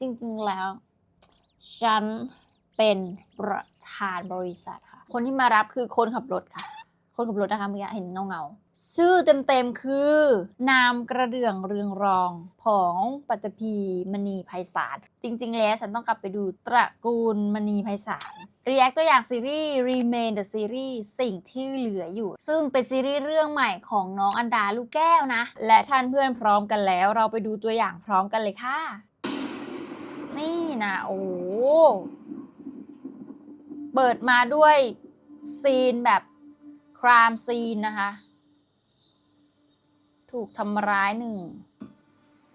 จริงๆแล้ว ฉันเป็นประธานบริษัทค่ะ คนที่มารับคือคนขับรถค่ะ คนขับรถนะคะเมื่อกี้เห็นเงาเงาๆชื่อเต็มๆคือ นามกระเดื่องเรืองรองของปัตตภีมณีไพศาล จริงๆ แล้วฉันต้องกลับไปดูตระกูลมณีไพศาลรีแอคตัวอย่างซีรีส์ Remain the Series สิ่งที่เหลืออยู่ ซึ่งเป็นซีรีส์เรื่องใหม่ของน้องอันดาลูกแก้วนะ และท่านเพื่อนพร้อมกันแล้ว เราไปดูตัวอย่างพร้อมกันเลยค่ะ นี่นะโอ้โหเปิดมาด้วยซีนแบบครามซีนนะคะ ถูกทำร้ายหนึ่ง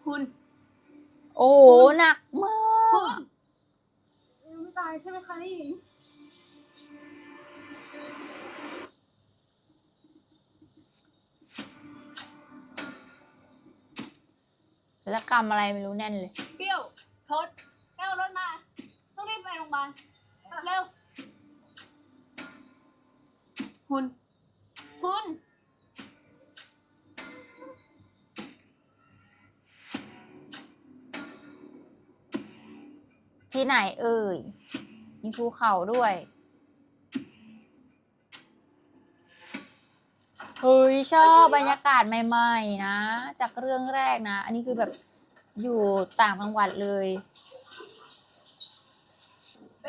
คุณ โอ้โหหนักมากยังไม่ตายใช่ไหมคะนี่หญิงแล้วกรรมอะไรไม่รู้แน่นเลย เปรี้ยวทศ พยาบาลเร็ว คุณ คุณ ที่ไหนเอ่ย มีภูเขาด้วย เฮ้ย ชอบบรรยากาศใหม่ ๆ นะ จากเรื่องแรกนะ อันนี้คือแบบอยู่ต่างจังหวัดเลย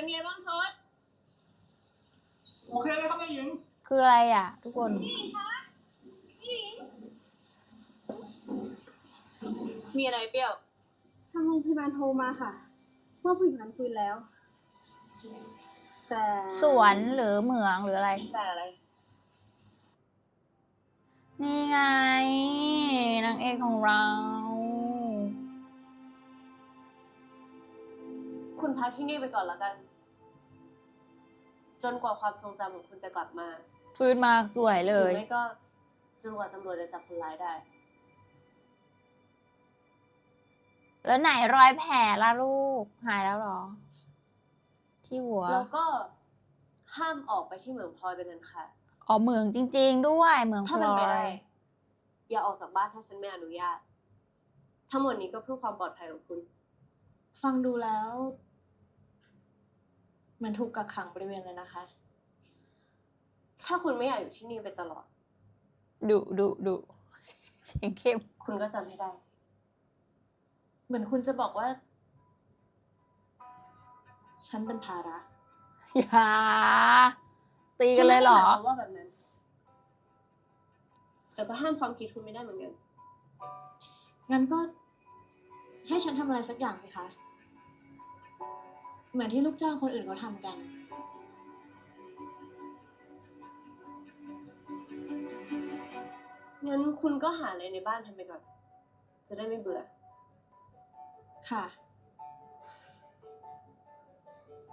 เป็นไงบ้างทศโอเคเลยครับนายหญิงคืออะไรอะ ทุกคนมีอะไรเปรี้ยวทางโรงพยาบาลโทรมาค่ะว่าผู้หญิงนั้นฟื้นแล้ว แต่สวนหรือเหมืองหรืออะไร แต่อะไร นี่ไงนางเอกของเรา คุณพักที่นี่ไปก่อนแล้วกัน จนกว่าความทรงจำของคุณจะกลับมาฟื้นมาสวยหเลรือยไม่ก็จนกว่าตำรวจจะจับคนร้ายได้ แล้วไหนรอยแผลล่ะลูก หายแล้วเหรอ ที่หัวแล้วก็ห้ามออกไปที่เหมืองพลอยเป็นอันขาดอ๋อเหมืองจริง ๆ ด้วยเหมืองพถ้าลเป็นอไปได้ ยอย่าออกจากบ้านถ้าฉันไม่อนุญาต ทั้งหมดนี้ก็เพื่อความปลอดภัยของคุณ ฟังดูแล้วเห มือนถูกกักขังบริเวณเลยนะคะ ถ้าคุณไม่อยากอยู่ที่นี่ไปตลอด ดุดุดุเสียงเข้ม คุณก็จำให้ได้สิ เหมือนคุณจะบอกว่า ฉันเป็นภาระอย่าตีกันเลยเหรอ ฉันไม่ได้หมายความว่าแบบนั้น แต่ก็ห้ามความคิดคุณไม่ได้เหมือนกัน งั้นก็ ให้ฉันทำอะไรสักอย่างสิคะ เหมือนที่ลูกจ้างคนอื่นเขาทำกัน งั้นคุณก็หาอะไรในบ้านทำไปก่อน จะได้ไม่เบื่อ ค่ะ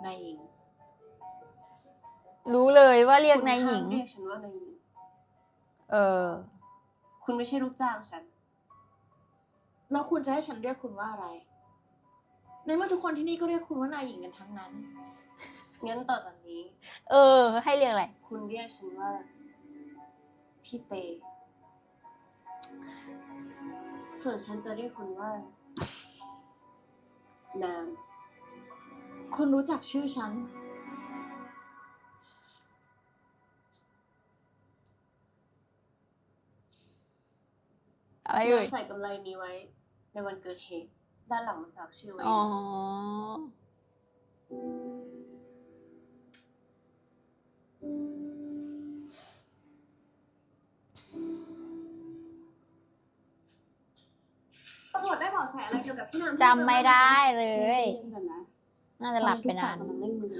นายหญิงรู้เลยว่าเรียกนายหญิง คุณห้มเรียกฉันว่านายหญิง เออ คุณไม่ใช่ลูกจ้างฉัน แล้วคุณจะให้ฉันเรียกคุณว่าอะไร ในเมื่อทุกคนที่นี่ก็เรียกคุณว่านายหญิงกันทั้งนั้น งั้นต่อจากนี้ เออ ให้เรียกอะไร คุณเรียกฉันว่า พี่เต ส่วนฉันจะเรียกคุณว่านามคุณรู้จักชื่อฉัน อะไรเอ่ย ใส่กำไรนี้ไว้ ในวันเกิดเหตุ ด้านหลังมันสักชื่อไว้อ๋อ ตำรวจได้เบาะแสอะไรเกี่ยวกับพี่นามจำไม่ได้เลยใจนนะน่าจะหลับไปนานตอทุกฝ่ยกำลังเล่นมือ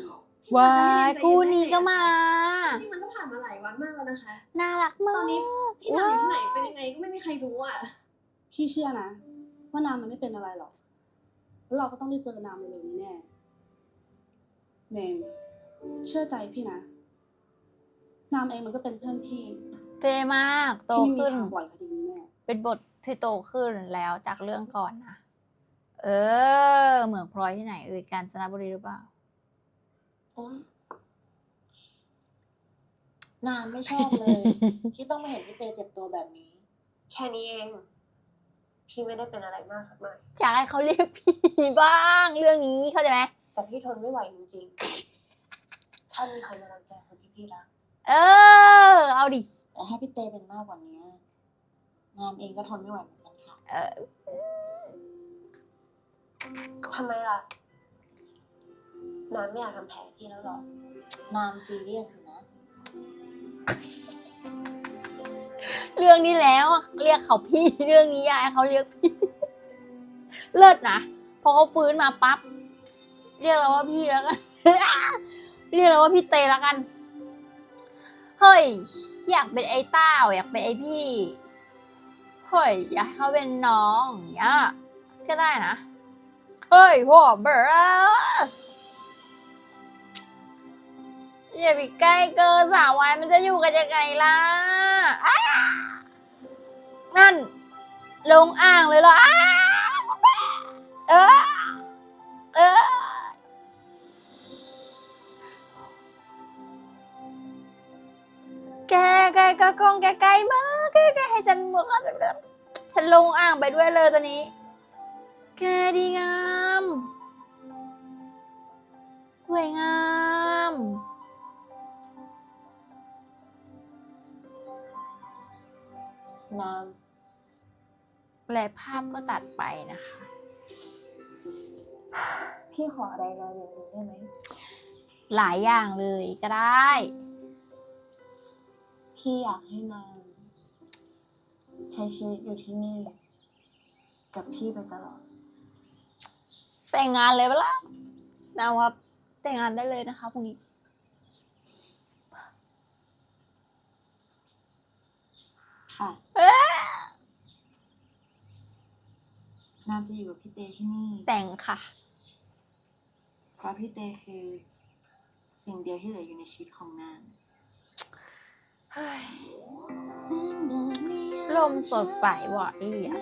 ว้ายคู่นี้ก็มา นี่มันก็ผ่านมาหลายวันมากแล้วนะคะ น่ารักมาตกอนนี้พี่นามอยู่ที่ไหนเป็นยังไงก็ไม่มีใครรู้อะ พี่เชื่อนะ ว่านามมันไม่เป็นอะไรหรอกแล้วเราก็ต้องได้เจอนามเร็วๆนี้แน่เนมเชื่อใจพี่นะ นามเองมันก็เป็นเพื่อนพี่เท่มากโตที่ไม่มีขึ้น ทางปล่อยคดีนี้แน่เป็นบทที่โตขึ้นแล้วจากเรื่องก่อนนะ เออ เหมืองพลอยที่ไหนเอ่ยกาญจนบุรีหรือเปล่า โอ๊ยนามไม่ชอบเลย ที่ต้องมาเห็นพี่เตเจ็บตัวแบบนี้ แค่นี้เอง พี่ไม่ได้เป็นอะไรมากสักหน่อยอยากให้เขาเรียกพี่บ้างเรื่องนี้เข้าใจไหมแต่พี่ทนไม่ไหวจริงๆ ถ้ามีใครมารังแกคนที่พี่รัก เออ เอาดิแต่ถ้าพี่เตเป็นมากกว่านี้ งานเองก็ทนไม่ไหวเหมือนกันค่ะ เออทำไมล่ะ น้ำไม่อยากทำแผลพี่แล้วหรอนามซีเรียสอยู่นะ เรื่องนี้แล้วเรียกเขาพี่เรื่องนี้อยากให้เขาเรียกพี่ เลิศนะพอเขาฟื้นมาปั๊บเรียกเราว่าพี่แล้วกันเรียกเราว่าพี่เตแล้วกัน เฮ้ย อยากเป็นไอ้เต้าอยากเป็นไอ้พี่ เฮ้ย อยากให้เขาเป็นน้องอย่างเงี้ยก็ได้นะ เฮ้ยพ่อเบอร์ อย่าไปใกล้เกินสาวไวายมันจะอยู่กันยังไงล่ะนั่น ลงอ่างเลยเหรอเออเออแกแกแกกองแกไกลมากแกแกให้ฉันหมดแล้วฉันลงอ่างไปด้วยเลยตัวนี้ แกดีงาม สวยงาม นามและภาพก็ตัดไปนะคะ พี่ขออะไรนามอย่างหนึงได้ไหม หลายอย่างเลยก็ได้ พี่อยากให้นามใช้ชีวิตอยู่ที่นี่ กับพี่ไปตลอด แต่งงานเลยปะล่ะนะครับแต่งงานได้เลยนะคะพรุ่งนี้ ค่ะ นามจะอยู่กับพี่เตที่นี่ แต่งค่ะ เพราะพี่เตคือสิ่งเดียวที่เหลืออยู่ในชีวิตของนามลมสดใสว่ะอีอะ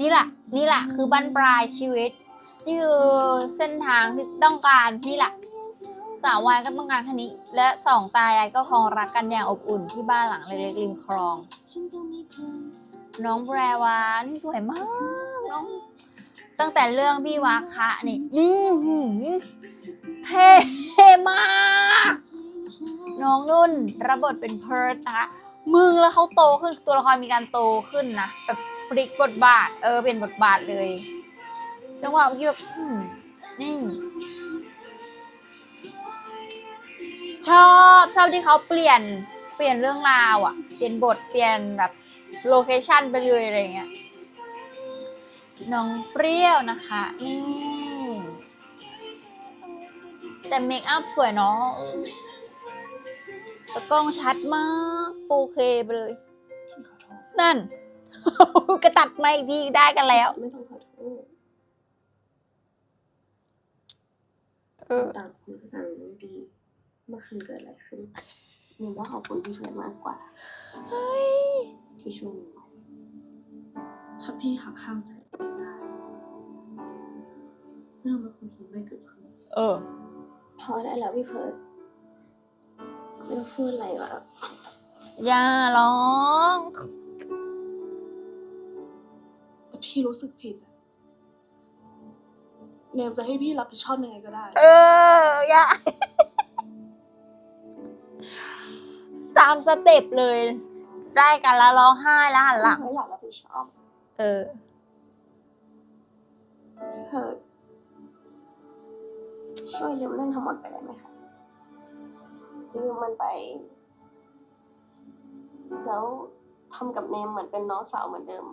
นี่แหละ นี่แหละ คือบั้นปลายชีวิต นี่คือเส้นทางที่ต้องการ นี่แหละ สาววายก็ต้องการแค่นี้ และสองตายายก็คองรักกันอย่างอบอุ่นที่บ้านหลังเล็กๆริมคลอง น้องแพรวานี่สวยมากน้อง ตั้งแต่เรื่องพี่วาคะนี่นี่หืเท่มาก น้องนุ่นรับบทเป็นเพิร์ดนะคะมึงแล้วเขาโตขึ้นตัวละครมีการโตขึ้นนะแบบพลิกบทบาท เออเป็นบทบาทเลย จังหวะเมื่อกี้แบบนี่ ชอบชอบที่เขาเปลี่ยนเปลี่ยนเรื่องราวอะเปลี่ยนบทเปลี่ยนแบบโลเคชันไปเลยอะไรอย่างเงี้ยน้องเปรี้ยวนะคะนี่แต่เมคอัพสวยเนาะแต่กล้องชัดมาก 4K ไปเลย นั่น กระตัดมาอีกทีได้กันแล้ว ไม่ต้องขอโทษเออต่างคนก็ต่างรู้ดี เมื่อคืนเกิดอะไรขึ้นหนูว่าขอบคุณพี่เฟิร์นมากกว่า เฮ้ย ที่ช่วยหนูไว้ถ้าพี่หักห้ามใจตัวเองได้เรื่องมันคงคงไม่เกิดขึ้น เออ พอได้แล้วพี่เพิร์ดไม่ต้องพูดอะไรแล้ว อย่าร้อง แต่พี่รู้สึกผิดอะเนมจะให้พี่รับผิดชอบยังไงก็ได้ เออ อย่า ตามสเต็ปเลย ได้กันแล้วร้องไห้แล้วหันหลัง ไม่อยากรับผิดชอบเออพี่เพิร์ดช่วยลืมเรื่องทั้งหมดไปได้ไหมคะลืมมันไป แล้วทำกับเนมเหมือนเป็นน้องสาวเหมือนเดิม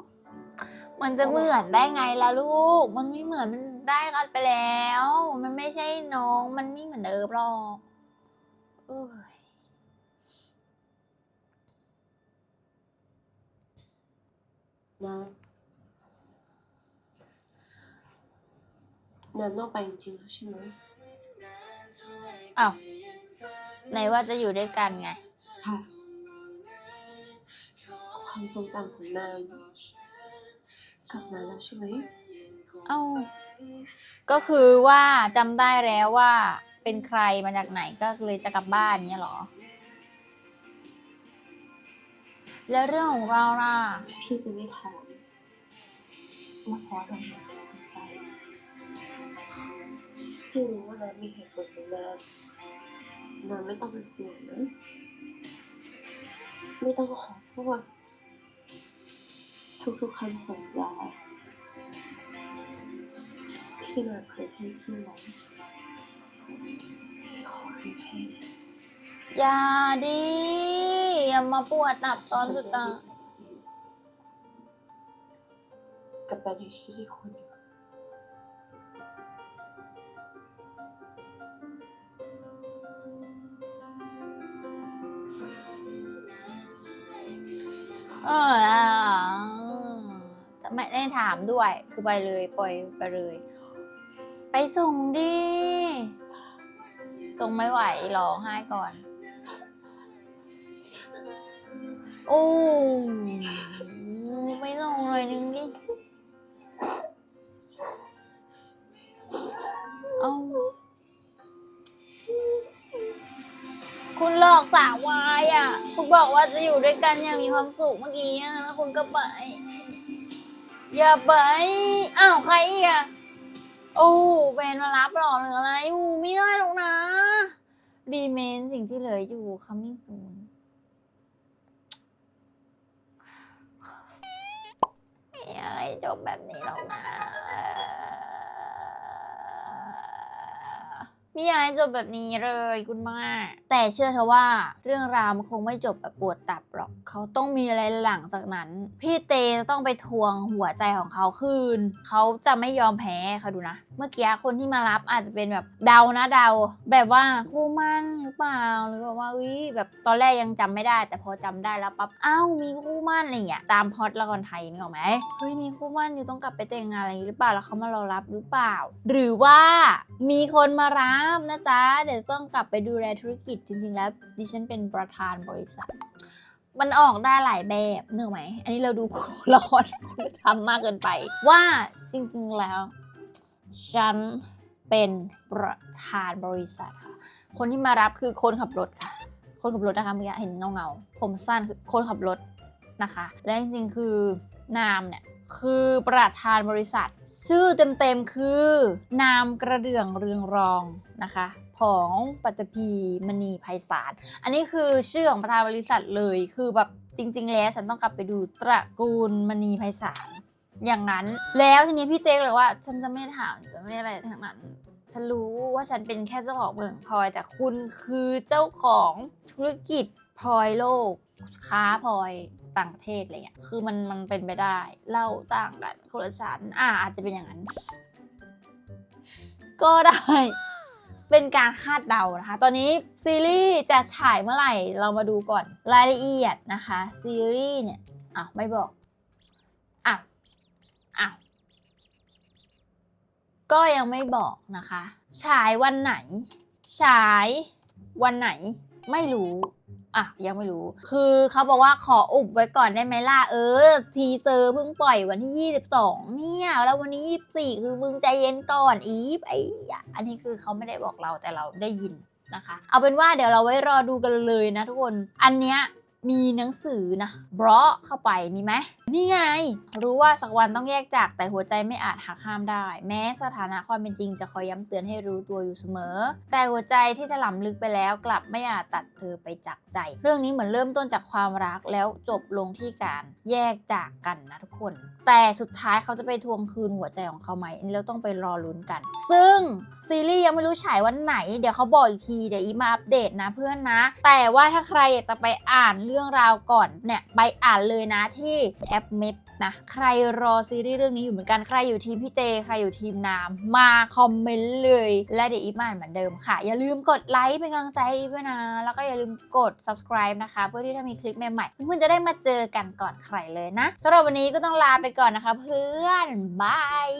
มันจะเหมือนได้ไงล่ะลูก มันไม่เหมือนมันได้กันไปแล้ว มันไม่ใช่น้อง มันไม่เหมือนเดิมหรอกเอ้ย นะน้ำต้องไปจริงๆแล้วใช่ไหมอ้าวไหนว่าจะอยู่ด้วยกันไง ค่ะ ความทรงจำของน้ำกลับมาแล้วใช่ไหมเอ้า ก็คือว่าจำได้แล้วว่าเป็นใครมาจากไหนก็เลยจะกลับบ้านเนี่ยเหรอ แล้วเรื่องของเราล่ะ พี่จะไม่ถามมาขอทำไมไปพี่รู้ว่าเรามีเหตุผลของเราเราไม่ต้องเป็นห่วงนะไม่ต้องขอโทษทุกๆคำสัญญาที่เราเคยให้พี่ไว้ขอคืนให้ อย่าดิอย่ามาปวดตับตอนสุดท้ายกลับไปในที่ที่คุณอยู่เออไม่ได้ถามด้วย คือไปเลยปล่อยไปเลย ไปส่งดิ ส่งไม่ไหวร้องไห้ก่อน โอ้ไม่ส่งเลยนึงดิเอาคุณหลอกสาววายอะ คุณบอกว่าจะอยู่ด้วยกันอย่างมีความสุขเมื่อกี้อะแล้วคุณก็ไป อย่าไป อ้าวใครอีกอะ โอ้แฟนมารับหรอหรืออะไรอู้ไม่ได้หรอกนะดีเมนสิ่งที่เหลืออยู่ coming soon ไม่ อยากให้จบแบบนี้หรอกนะ ไม่อยากให้จบแบบนี้เลยคุณแม่แต่เชื่อเธอะว่าเรื่องราวมันคงไม่จบแบบปวดตับหรอก เขาต้องมีอะไรหลังจากนั้น พี่เตจะต้องไปทวงหัวใจของเขาคืน เขาจะไม่ยอมแพ้เขาดูนะ เมื่อกี้คนที่มารับอาจจะเป็นแบบเดานะเดา แบบว่าคู่มั่นหรือเปล่าหรือแบบว่าอุ้ยแบบตอนแรกยังจำไม่ได้ แต่พอจำได้แล้วปั๊บอ้าวมีคู่มั่นอะไรอย่างเงี้ยตามพอดละครไทยนึกออไหมเฮ้ยมีคู่มั่นอยู่ต้องกลับไปแต่งงานอะไรอย่างงี้หรือเปล่าแล้วเขามารอรับหรือเปล่า หรือว่ามีคนมารับนะจ๊ะ เดี๋ยวต้องกลับไปดูแลธุรกิจจริง ๆ แล้ว ดิฉันเป็นประธานบริษัท มันออกได้หลายแบบเนึกอไหม อันนี้เราดูละครคุณธรรมากเกินไป ว่าจริง ๆ แล้ว ฉันเป็นประธานบริษัทค่ะ คนที่มารับคือคนขับรถค่ะ คนขับรถนะคะเมื่อกี้เห็นเงาเงาๆผมสั้นคือคนขับรถนะคะ และจริงๆคือนามเนี่ย คือประธานบริษัท ชื่อเต็มๆคือ นามกระเดื่องเรืองรองนะคะ ของปัตตภีมณีไพศาลอันนี้คือชื่อของประธานบริษัทเลยคือแบบจริง ๆ แล้วฉันต้องกลับไปดูตระกูลมณีไพศาลอย่างนั้น แล้วทีนี้พี่เต๊กเลยว่า ฉันจะไม่ถามจะไม่อะไรทั้งนั้น ฉันรู้ว่าฉันเป็นแค่เจ้าของเมืองพลอยแต่คุณคือเจ้าของธุรกิจพลอยโลกค้าพลอย ต่างประเทศอะไรเงี้ยคือมันมันเป็นไปได้เล่าต่างกันคนละชั้นอ่าอาจจะเป็นอย่างนั้น ก็ได้ เป็นการคาดเดานะคะ ตอนนี้ซีรีส์จะฉายเมื่อไหร่เรามาดูก่อนรายละเอียดนะคะซีรีส์เนี่ยอะไม่บอกอะอะก็ยังไม่บอกนะคะ ฉายวันไหน ฉายวันไหนไม่รู้ อะยังไม่รู้ คือเขาบอกว่าขออุบไว้ก่อนได้ไหมล่ะ เออ ทีเซอร์เพิ่งปล่อยวันที่ 22 เนี่ย แล้ววันนี้ 24 คือมึงใจเย็นก่อนอีฟไอ้ยะอันนี้คือเขาไม่ได้บอกเราแต่เราได้ยินนะคะ เอาเป็นว่าเดี๋ยวเราไว้รอดูกันเลยนะทุกคน อันเนี้ยมีหนังสือนะบล็อกเข้าไปมีไหมนี่ไง รู้ว่าสักวันต้องแยกจากแต่หัวใจไม่อาจหักห้ามได้ แม้สถานะความเป็นจริงจะคอยย้ำเตือนให้รู้ตัวอยู่เสมอ แต่หัวใจที่ถลำลึกไปแล้วกลับไม่อาจตัดเธอไปจากใจ เรื่องนี้เหมือนเริ่มต้นจากความรักแล้วจบลงที่การแยกจากกันนะทุกคน แต่สุดท้ายเขาจะไปทวงคืนหัวใจของเขาไหมอันนี้เราต้องไปรอลุ้นกัน ซึ่งซีรีส์ยังไม่รู้ฉายวันไหนเดี๋ยวเขาบอกอีกทีเดี๋ยวอีมาอัปเดตนะเพื่อนนะ แต่ว่าถ้าใครอยากจะไปอ่านเรื่องราวก่อนเนี่ยไปอ่านเลยนะที่ปเม็ดนะใครรอซีรีส์เรื่องนี้อยู่เหมือนกันใครอยู่ทีมพี่เต ใครอยู่ทีมน้ำมาคอมเมนต์เลย และเดี๋ยวอีฟมาอ่านเหมือนเดิมค่ะ อย่าลืมกดไลค์เป็นกำลังใจให้อีฟด้วยนะ แล้วก็อย่าลืมกด subscribe นะคะ เพื่อที่ถ้ามีคลิปใหม่ๆเพื่อนๆจะได้มาเจอกันก่อนใครเลยนะสำหรับวันนี้ก็ต้องลาไปก่อนนะคะ เพื่อนบาย